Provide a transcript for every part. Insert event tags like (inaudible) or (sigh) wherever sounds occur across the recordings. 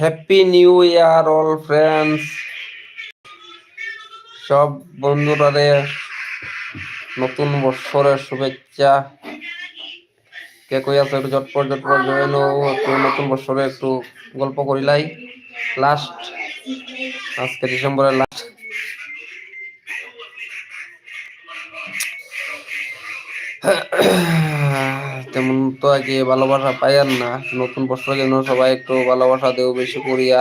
Happy new year all friends সব বন্ধুরারে নতুন বছরের শুভেচ্ছা। কে কই আছে একটু ঝটপট ঝটপট জয়েন একটু নতুন বছরে একটু গল্প করিলাই লাস্ট আজকে ডিসেম্বরের লাস্ট তেমন তো আগে ভালোবাসা আর না। নতুন বছরের জন্য সবাই একটু ভালোবাসা দেও বেশি করিয়া।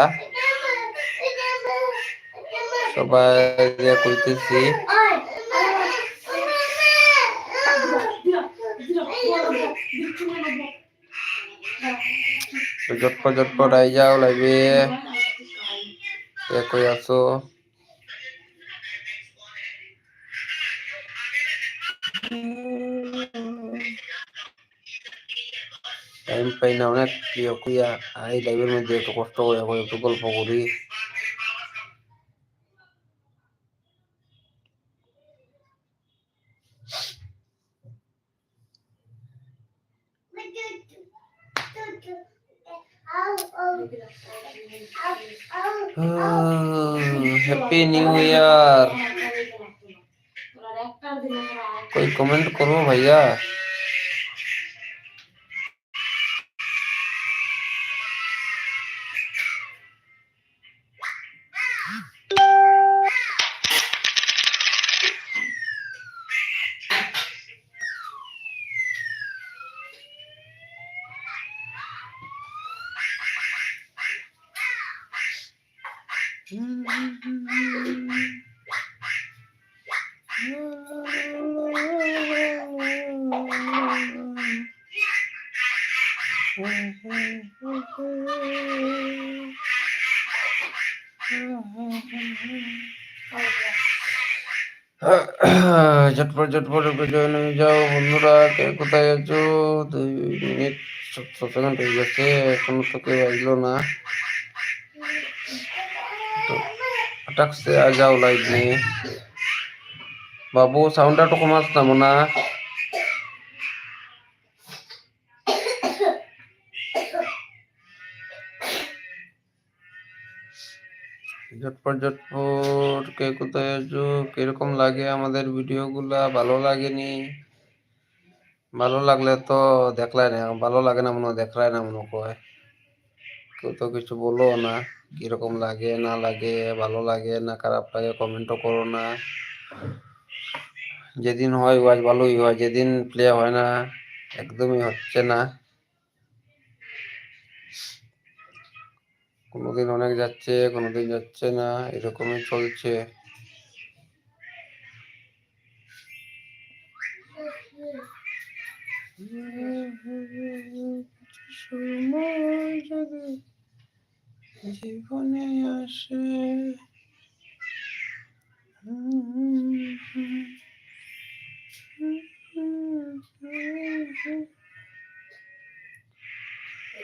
সবাই যে কইতেছি। ঝটপট ঝটপট আই যাও লাইবে কে কই আছো? পাই না অনেক প্রিয় কুইয়া আই লাইভের মধ্যে একটু কষ্ট করে করে একটু গল্প করি হ্যাপি নিউ ইয়ার कोई कमेंट करो भैया ভাই ঝটপট ঝটপট একটু জয়েন যাও। বন্ধুরা, কে কোথায় আছো? দুই মিনিট সতেরো সেকেন্ড হয়ে গেছে, এখনও তো কেউ আসলো না। হঠাৎ সে আ যাও লাইভ নিয়ে। বাবু সাউন্ডটা তো কমাস না, মনে। ঝটপট ঝটপট, কে কোথায় আছো? কীরকম লাগে আমাদের ভিডিওগুলা? ভালো লাগেনি? ভালো লাগলে তো দেখলাই না, ভালো লাগে না মনে দেখলাই না মনে কয় কেউ তো কিছু বলো না, কীরকম লাগে, না লাগে, ভালো লাগে, না খারাপ লাগে, কমেন্টও করো না। যেদিন হয় ওয়াজ ভালোই হয়, যেদিন প্লে হয় না, একদমই হচ্ছে না। কোনোদিন অনেক যাচ্ছে কোনোদিন যাচ্ছে না এরকমই চলছে। জীবনে আসে। হুম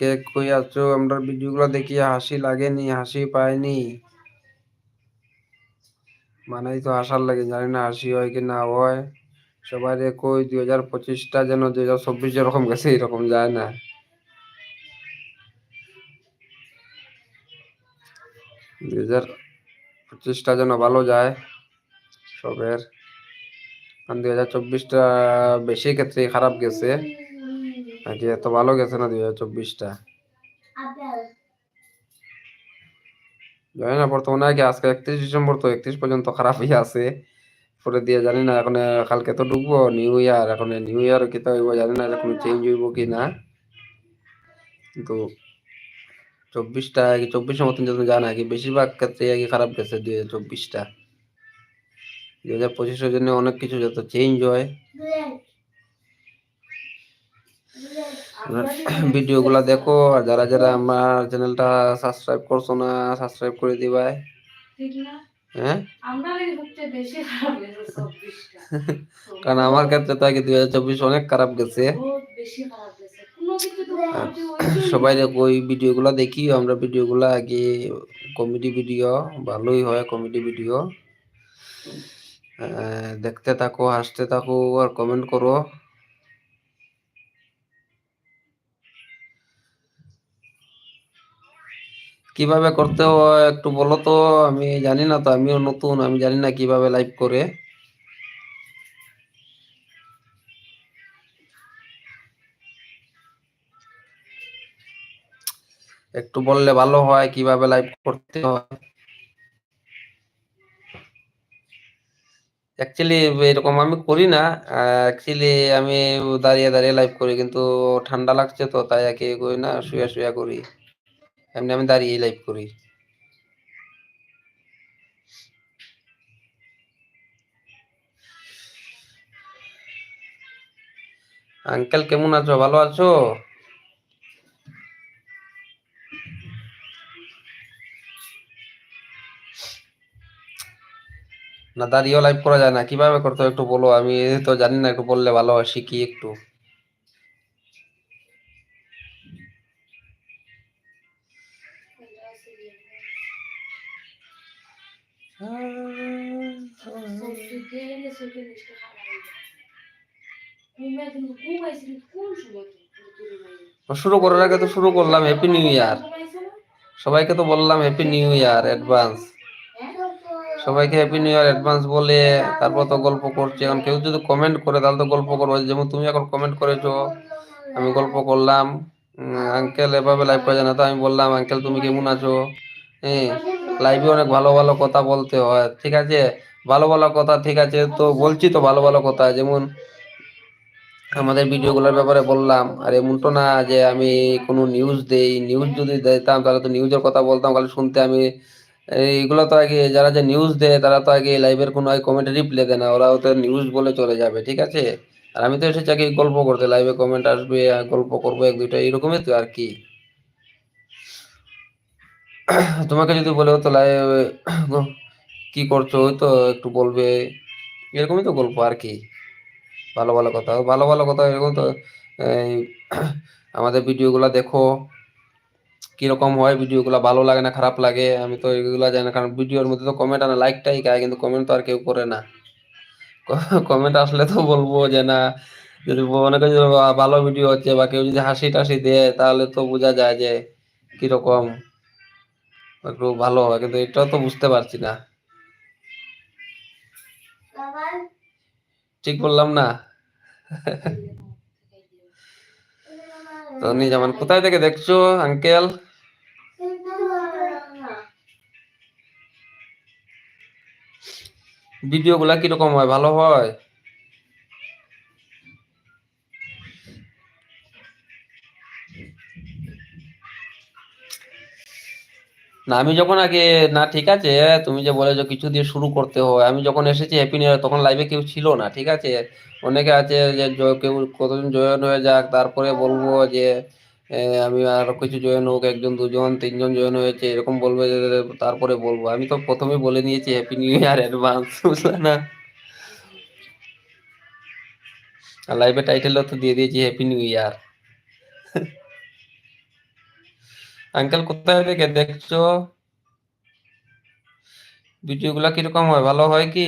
কে কই আছো? আমরা ভিডিওগুলো দেখি, হাসি লাগেনি, হাসি পাইনি। মানেই তো হাসার লাগে, জানি না হাসি হয় কি না হয়। সবাই কই, দুই হাজার পঁচিশটা যেন দুই হাজার চব্বিশ যেরকম গেছে, এরকম যায় না। দুই হাজার পঁচিশটা যেন ভালো যায়, সবের। কারণ দুই হাজার চব্বিশটা বেশি ক্ষেত্রে খারাপ গেছে। নাকি এত ভালো গেছে না দুই হাজার চব্বিশটা? জানি না বর্তমানে আগে আজকে একত্রিশ ডিসেম্বর তো একত্রিশ পর্যন্ত খারাপই আছে। পরে দিয়ে জানি না এখন কালকে তো ঢুকবো নিউ ইয়ার এখন নিউ ইয়ার কি তো হইব জানি না এখন চেঞ্জ হইব কি না। কিন্তু চব্বিশটা কি চব্বিশের মতন যত জানা কি বেশিরভাগ ক্ষেত্রে কি খারাপ গেছে দুই হাজার চব্বিশটা? দুই হাজার পঁচিশের জন্য অনেক কিছু যত চেঞ্জ হয়। (coughs) ভিডিও গুলা দেখো আর যারা যারা আমার চ্যানেলটা সাবস্ক্রাইব করছ না সাবস্ক্রাইব করে দিবাই হ্যাঁ? (laughs) কারণ আমার ক্ষেত্রে তো আগে দুই হাজার চব্বিশ অনেক খারাপ গেছে। সবাই দেখো ওই ভিডিও গুলা দেখি আমরা ভিডিও গুলা আগে কমেডি ভিডিও ভালোই হয় কমেডি ভিডিও দেখতে থাকো হাসতে থাকো আর কমেন্ট করো। কীভাবে করতে হয় একটু বলো তো। আমি জানি না তো, আমিও নতুন, আমি জানি না কীভাবে লাইভ করে। একটু বললে ভালো হয় কীভাবে লাইভ করতে হয়। অ্যাকচুয়ালি এরকম আমি করি না। অ্যাকচুয়ালি আমি দাঁড়িয়ে দাঁড়িয়ে লাইভ করি, কিন্তু ঠান্ডা লাগছে তো, তাই একে করি না, শুয়ে শুয়ে করি। এমনি আমি দাঁড়িয়ে লাইভ করি। আঙ্কেল, কেমন আছো? ভালো আছো? না, দাঁড়িয়েও লাইভ করা যায় না। কীভাবে করতে একটু বলো? আমি তো জানি না, একটু বললে ভালো হয়, শিখি একটু। গেলে চোখে মিষ্টি খাওয়া হয়ে যায়। ঘুমাই কিন্তু ঘুমাইছিলি কোন সময় শুরু করার আগে তো শুরু করলাম হ্যাপি নিউ ইয়ার সবাইকে তো বললাম হ্যাপি নিউ ইয়ার অ্যাডভান্স? সবাইকে হ্যাপি নিউ ইয়ার অ্যাডভান্স বলে তারপর তো গল্প করছি। এখন কেউ যদি কমেন্ট করে, তাহলে তো গল্প করব। যেমন তুমি এখন কমেন্ট করেছ, আমি গল্প করলাম। আঙ্কেল এভাবে লাইভ করে জানা তো? আমি বললাম আঙ্কেল তুমি কেমন আছো? হ্যাঁ লাইভে অনেক ভালো ভালো কথা বলতে হয়। ঠিক আছে? ভালো ভালো কথা, ঠিক আছে? তো বলছি তো ভালো ভালো কথা, যেমন আমাদের ভিডিওগুলোর ব্যাপারে বললাম, আর এমন তো না যে আমি কোনো নিউজ দেই নিউজ যদি দিতাম তাহলে তো নিউজের কথা বলতাম তাহলে শুনতে আমি, এইগুলো তো আগে যারা যে নিউজ দেয় তারা তো আগে লাইভের কোনো কমেন্টে রিপ্লাই দেয় না, ওরা তো নিউজ বলে চলে যাবে, ঠিক আছে? আর আমি তো এসেছি আগে গল্প করতে লাইভে কমেন্ট আসবে গল্প করব এক দুইটা, এরকমই তো আর কি। তোমাকে যদি বলে হতো লাইভ কি করছ? ওই তো একটু বলবে। এরকমই তো গল্প আর কি। ভালো ভালো কথা। ভালো ভালো কথা এরকম তো (clears throat) আমাদের ভিডিওগুলো দেখো। কীরকম হয় ভিডিওগুলো? ভালো লাগে না খারাপ লাগে? আমি তো এগুলো জানি না। কারণ ভিডিওর মধ্যে তো কমেন্ট আনা লাইকটাই গায় কিন্তু কমেন্ট তো আর কেউ করে না। (laughs) কমেন্ট আসলে তো বলব যে না, যদি করি ভালো ভিডিও হচ্ছে বা কেউ যদি হাসি টাসি দেয়, তাহলে তো বোঝা যায় যে কীরকম। একটু ভালো হয়। কিন্তু এটা তো বুঝতে পারছি না। ঠিক বললাম না? তো নিজামান কোথায় থেকে দেখছ, আঙ্কেল? ভিডিও গুলা কীরকম হয়, ভালো হয়? না, আমি যখন আগে, না, ঠিক আছে, তুমি যে বলেছ কিছু দিয়ে শুরু করতে হয়, আমি যখন এসেছি হ্যাপি নিউ তখন লাইভে কেউ ছিল না, ঠিক আছে? অনেকে আছে যে কেউ কতজন জয়েন হয়ে যাক, তারপরে বলব যে আমি আরও কিছু জয়েন হোক, একজন, দুজন, তিনজন জয়েন হয়েছে, এরকম বলবে তারপরে বলব। আমি তো প্রথমে বলে নিয়েছি হ্যাপি নিউ ইয়ার অ্যাডভান্স বুঝলে না? লাইভে টাইটেলও তো দিয়ে দিয়েছি হ্যাপি নিউ ইয়ার আঙ্কেল কোথায় থেকে দেখছ? ভিডিওগুলা কীরকম হয়? ভালো হয় কি?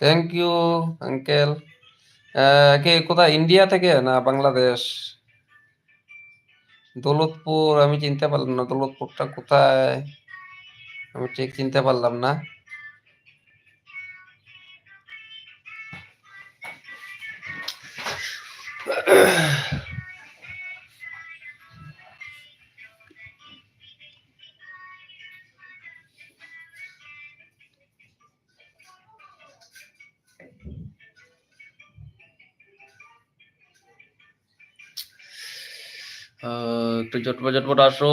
থ্যাংক ইউ আঙ্কেল কে, কোথায়? ইন্ডিয়া থেকে না বাংলাদেশ দৌলতপুর, আমি চিনতে পারলাম না দৌলতপুরটা কোথায়? আমি ঠিক চিনতে পারলাম না। একটু জটপট জটপট আসো।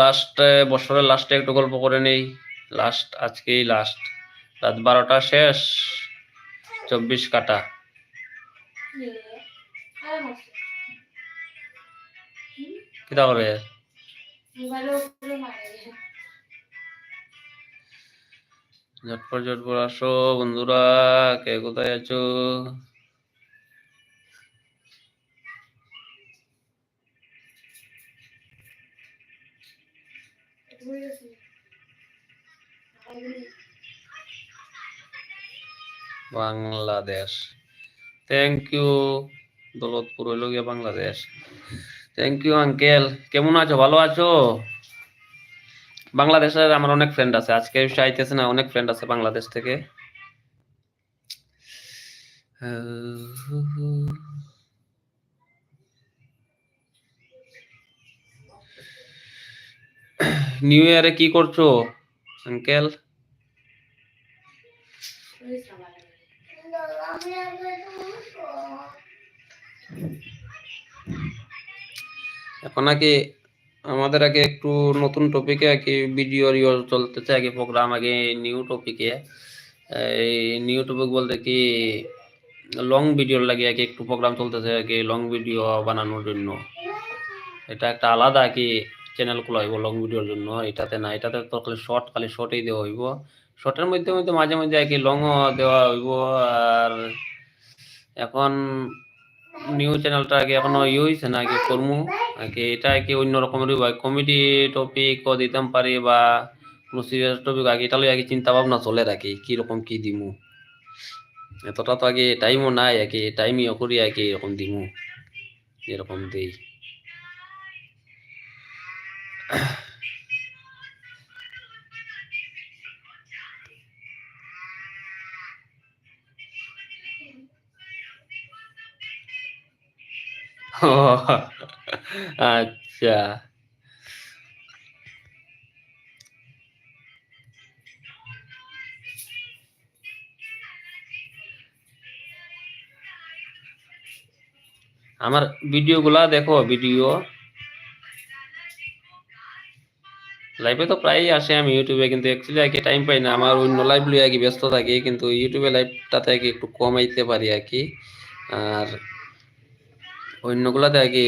লাস্টে বছরের লাস্টে একটু গল্প করে নেই। লাস্ট আজকেই লাস্ট রাত বারোটা শেষ, চব্বিশ কাটা। কিতা করে ঝটপট ঝটপট আসো। বন্ধুরা, কে কোথায় আছো? বাংলাদেশ। থ্যাংক ইউ দৌলতপুর হইল গিয়া বাংলাদেশ। থ্যাংক ইউ আঙ্কেল কেমন আছো? ভালো আছো? বাংলাদেশের আমার অনেক ফ্রেন্ড আছে। আজকে চাইতেছে না, অনেক ফ্রেন্ড আছে বাংলাদেশ থেকে। নিউ ইয়ারে কি করছ, আঙ্কেল? এখন আগে আমাদের আগে একটু নতুন টপিকে কি ভিডিও ইয়ে চলতেছে, আগে প্রোগ্রাম আগে নিউ টপিকে এই নিউ টপিক বলতে কি লং ভিডিও লাগে আগে একটু প্রোগ্রাম চলতেছে কি লং ভিডিও বানানোর জন্য। এটা একটা আলাদা কি চ্যানেল খোলা হইব লং ভিডিওর জন্য এটাতে না এটাতে তো খালি শর্ট খালি শর্টেই দেওয়া হইব শর্টের মধ্যে মধ্যে মাঝে মাঝে আর কি লংও দেওয়া হইব আর এখন নিউ চ্যানেলটা আগে এখনও ইয়ে হয়েছে না আগে করমু আগে এটা কি অন্য রকমের কমেডি টপিকও দিতাম পারি বা কোনো সিরিয়াস টপিক আগে এটা আগে চিন্তা ভাবনা চলে রাখি কি রকম কি দিমু এতটা তো আগে টাইমও নাই আগে টাইম ইয়ে করি আগে এরকম দিমু এরকম দিই ও আচ্ছা আমার ভিডিও গুলা দেখো ভিডিও লাইভে তো প্রায়ই আসে আমি ইউটিউবে কিন্তু অ্যাকচুয়ালি আর কি টাইম পাই না আমার অন্য লাইভ লইয়া কি ব্যস্ত থাকি কিন্তু ইউটিউবে লাইভটাতে আর কি একটু কমাইতে পারি আর কি আর অন্যগুলাতে আগে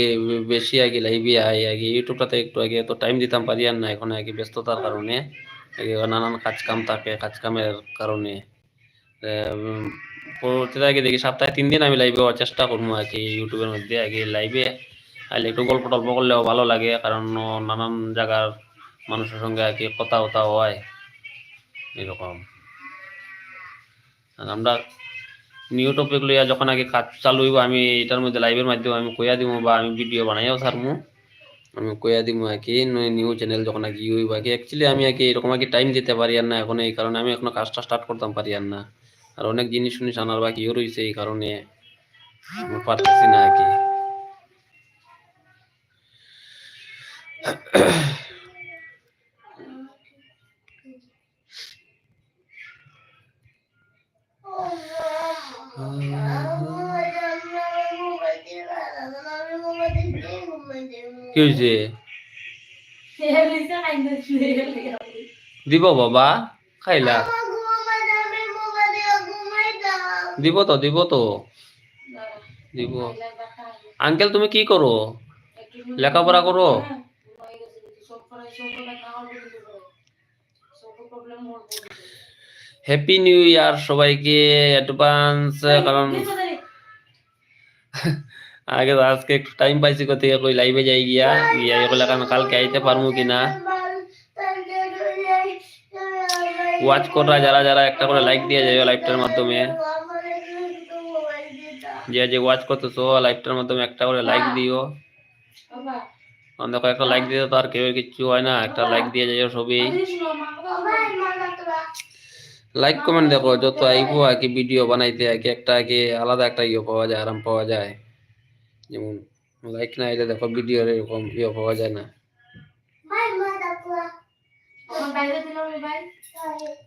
বেশি আগে লাইভে আই আগে ইউটিউবটাতে একটু আগে তো টাইম দিতাম পারি আর না এখন আগে ব্যস্ততার কারণে নানান কাজ কাম থাকে কাজ কামের কারণে পরবর্তীতে আগে দেখি সপ্তাহে তিন দিন আমি লাইভে হওয়ার চেষ্টা করব আর কি ইউটিউবের মধ্যে আগে লাইভে আইলে একটু গল্প টল্প করলেও ভালো লাগে কারণ নানান জায়গার মানুষের সঙ্গে আর কি কথা কথা হয়, এরকম। আর আমরা নিউ টপিক লইয়া যখন আগে কাজ চালু হইব, আমি এটার মধ্যে লাইভের মাধ্যমে আমি কইয়া দিব বা আমি ভিডিও বানাইও ছাড়মু। আমি কইয়া দিব আর কি নিউ চ্যানেল যখন আগে ইয়ে হইব আগে অ্যাকচুয়ালি আমি আগে এরকম আগে টাইম দিতে পারি আর না, এখন এই কারণে আমি এখনও কাজটা স্টার্ট করতাম পারি আর না। আর অনেক জিনিস শুনিস আনার বাকি ইয়ে রয়েছে এই কারণে আমি পারতেছি না আর কি। কি দিব বাবা, খাইলা। দিব তো দিব তো। দিব। আঙ্কেল, তুমি কি করো? লেখাপড়া করো? হ্যাপি নিউ ইয়ার সবাইকে অ্যাডভান্স কারণ (laughs) আগে আজকে একটু টাইম পাইছি কোথায় কই লাইভে যাই গিয়া গিয়া এগুলা কারণ কালকে আইতে পারব কিনা। ওয়াচ করা যারা যারা একটা করে লাইক দিয়ে যাবে লাইভটার মাধ্যমে। যে যে ওয়াচ করতেছো লাইভটার মাধ্যমে একটা করে লাইক দিও। দেখো একটা লাইক দিতে তো আর কেউ কিচ্ছু হয় না একটা লাইক দিয়ে যাই সবই। লাইক কমেন্ট দেখো, যত আইবো কি ভিডিও বানাইতে কি একটা, আগে আলাদা একটা ইয়ে পাওয়া যায়, আরাম পাওয়া যায়। যেমন লাইক না এলে দেখো ভিডিও এরকম ইয়ে পাওয়া যায় না।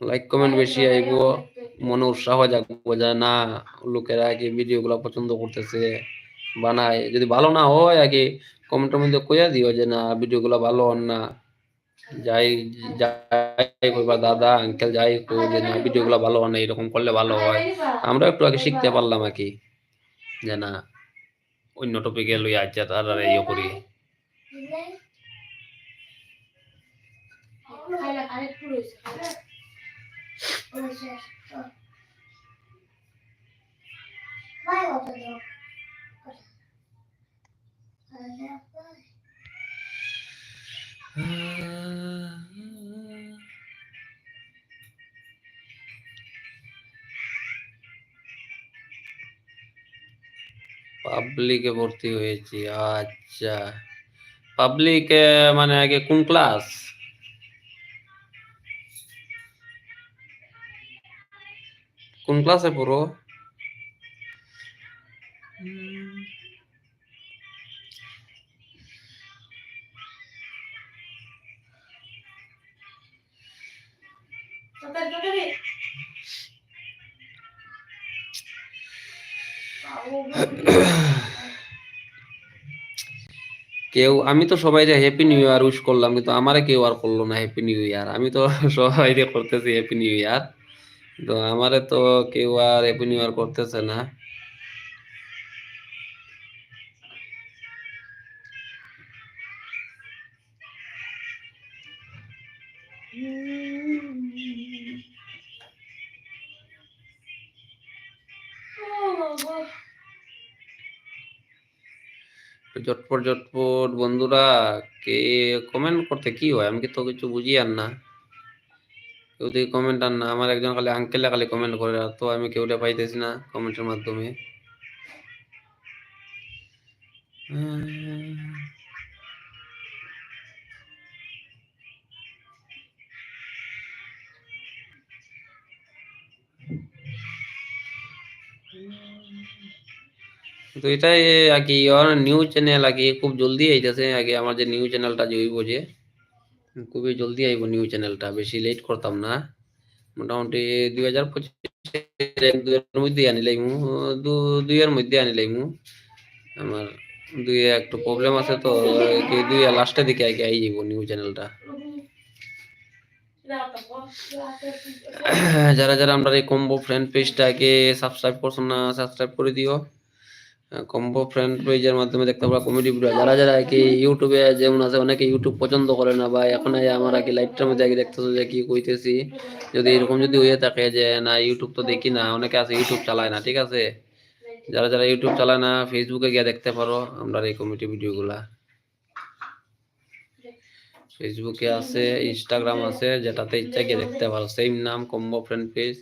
লাইক কমেন্ট বেশি আইবো, মনে উৎসাহ জাগবো যে না, লোকেরা আর কি ভিডিও গুলা পছন্দ করতেছে, বানায়। যদি ভালো না হয় কি কমেন্টের মধ্যে কইয়া দিও যে না ভিডিও গুলা ভালো হন না। যাই যাই কইবা দাদা আঙ্কেল যাই কই, যে না ভিডিও গুলা ভালো হন না, এরকম করলে ভালো হয়। আমরা একটু আগে শিখতে পারলাম আর কি, যে না, অন্য টপিকে লই আচ্ছা তার ইয়ে করি। রয়েছে পাবলিকে ভর্তি হয়েছি আচ্ছা পাবলিক মানে আগে কোন ক্লাস কোন ক্লাসে পড়ো কেউ, আমি তো সবাই হ্যাপি নিউ ইয়ার উইশ করলাম, কিন্তু আমারে কেউ আর করল না হ্যাপি নিউ ইয়ার আমি তো (laughs) সবাই করতেছি হ্যাপি নিউ ইয়ার তো আমারে তো কেউ আর হ্যাপি নিউ ইয়ার করতেছে না। তো ঝটপট জটপট বন্ধুরা কে কমেন্ট করতে? কি হয়? আমি কি তো কিছু বুঝি আর না? কেউ যদি কমেন্ট আর না আমার একজন খালি আঙ্কেলে খালি কমেন্ট করে তো আমি কেউটা পাইতেছি না কমেন্টের মাধ্যমে। উম, তো এটাই আর কি নিউজ চ্যানেল আর কি খুব জলদি আইতেছে আগে আমার যে নিউজ চ্যানেলটা যে হইব যে, খুবই জলদি আইব নিউজ চ্যানেলটা বেশি লেট করতাম না। মোটামুটি দুই হাজার পঁচিশ দুইয়ের মধ্যে আনিলাইমু দু- দুইয়ের মধ্যে আনিলাইমু আমার দুই একটু প্রবলেম আছে তো দুই লাস্টের দিকে আগে আই যাব নিউজ চ্যানেলটা যারা যারা আমরা এই কম্বো ফ্রেন্ড পেজটাকে সাবস্ক্রাইব করছ না সাবস্ক্রাইব করে দিও। কম্বো ফ্রেন্ড পেজের মাধ্যমে দেখতে পাবো কমেডি ভিডিও যারা যারা কি ইউটিউবে যেমন আছে অনেকে ইউটিউব পছন্দ করে না বা এখন আমার কি লাইভটার মধ্যে আগে দেখতেছো যে কি কইতেছি। যদি এরকম যদি হয়ে থাকে যে না ইউটিউব তো দেখি না অনেকে আছে ইউটিউব চালায় না ঠিক আছে? যারা যারা ইউটিউব চালায় না ফেসবুকে গিয়ে দেখতে পারো আমরা এই কমেডি ভিডিওগুলা ফেসবুকে আছে ইনস্টাগ্রাম আছে যেটাতে ইচ্ছা গিয়ে দেখতে পারো। সেম নাম কম্বো ফ্রেন্ড পেজ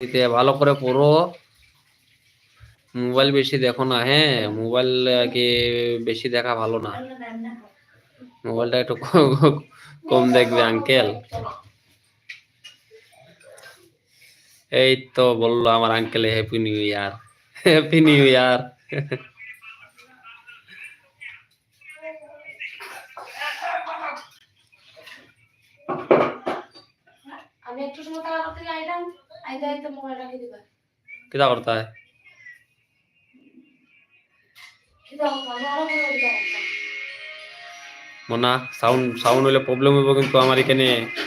এতে ভালো করে পড়ো। মোবাইল বেশি দেখো না হ্যাঁ? মোবাইল আগে বেশি দেখা ভালো না? মোবাইলটা একটু ক- কম দেখবে আঙ্কেল এই তো বলল আমার uncle happy new year happy new year আমি একটু সময় করতে আইলাম আইতে আইতে মোবাইল রাখি দিবা করতে হয়? মনে সাউন্ড সাউন্ড হইলে প্রবলেম হইব কিন্তু আমার এখানে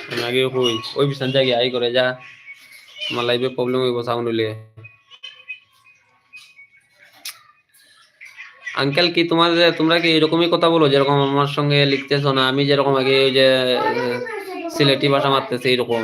আমি আগে কই ওই বিছান জায়গায় আই করে যা। আমার লাইভে প্রবলেম হইব সাউন্ড হইলে। আঙ্কেল কি তোমার তোমরা কি এরকমই কথা বলো? যেরকম আমার সঙ্গে লিখতেছো না আমি যেরকম আগে ওই যে সিলেটি ভাষা মারতেছি এরকম।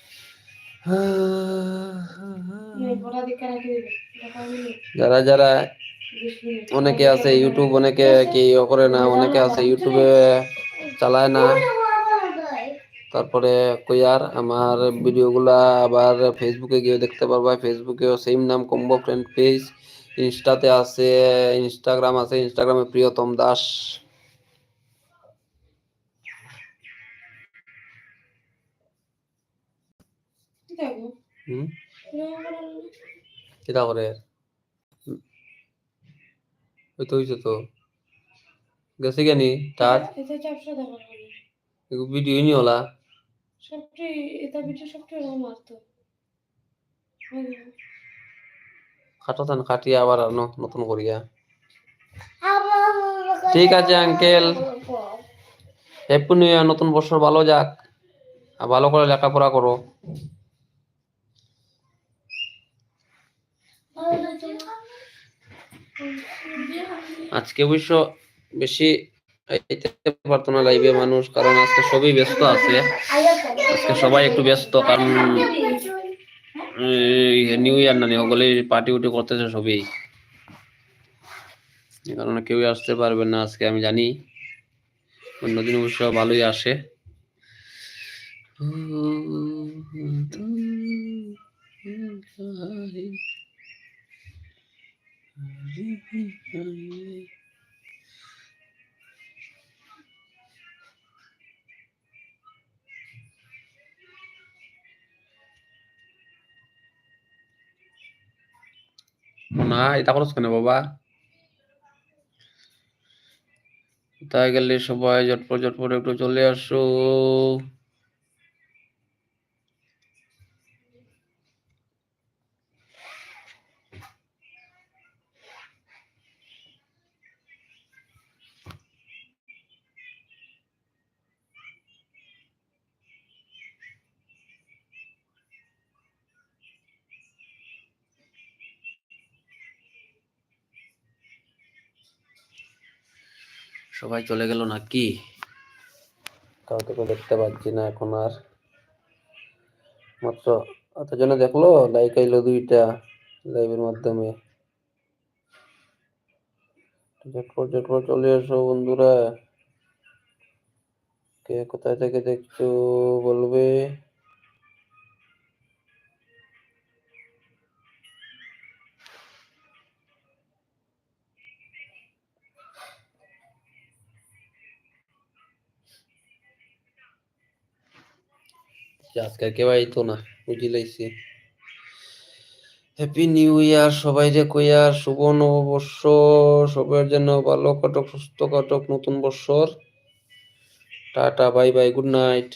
যারা যারা অনেকে আছে ইউটিউব অনেকে কি করে না, অনেকে আছে ইউটিউবে চালায় না। তারপরে কইয়ার আমার ভিডিওগুলা আবার ফেসবুকে গিয়ে দেখতে পারবা। ফেসবুকেও সেম নাম কম্বো ফ্রেন্ড পেজ ইনস্টাতে আছে ইনস্টাগ্রাম আছে ইনস্টাগ্রামে প্রিয়তম দাস। হুম? করে কিতা করে? হুম। ওই তো হইছে তো। গেছে কেনি? তার? ভিডিও নি হলা সবটি এটা ভিডিও সবটি থান কাটিয়ে আবার আনো নতুন করিয়া। ঠিক আছে আঙ্কেল হ্যাপি নিউ ইয়ার নতুন বছর ভালো যাক। আর ভালো করে লেখাপড়া করো। আজকে অবশ্য বেশি পারতো না লাইভে মানুষ কারণ আজকে সবই ব্যস্ত আছে আজকে সবাই একটু ব্যস্ত কারণ নিউ ইয়ার না সকলে পার্টি উটি করতেছে সবই কারণে কেউই আসতে পারবে না আজকে আমি জানি অন্যদিন অবশ্য ভালোই আসে না এটা করছ কেন বাবা? তাই গেলে সবাই ঝটপট ঝটপট একটু চলে আসো? সবাই চলে গেল নাকি? কাউকে তো দেখতে পাচ্ছি না এখন আর। মাত্র এতজনে দেখল লাইক আইলো দুইটা লাইভের মাধ্যমে। চলে এসো বন্ধুরা। কে কোথায় থেকে দেখছ বলবে? আজকে কেউ আইতো না, বুঝি লাইছে। হ্যাপি নিউ ইয়ার সবাই যে কইয়ার শুভ নববর্ষ, সবার জন্য ভালো কাটক, সুস্থ কাটক, নতুন বছর। Tata bye bye good night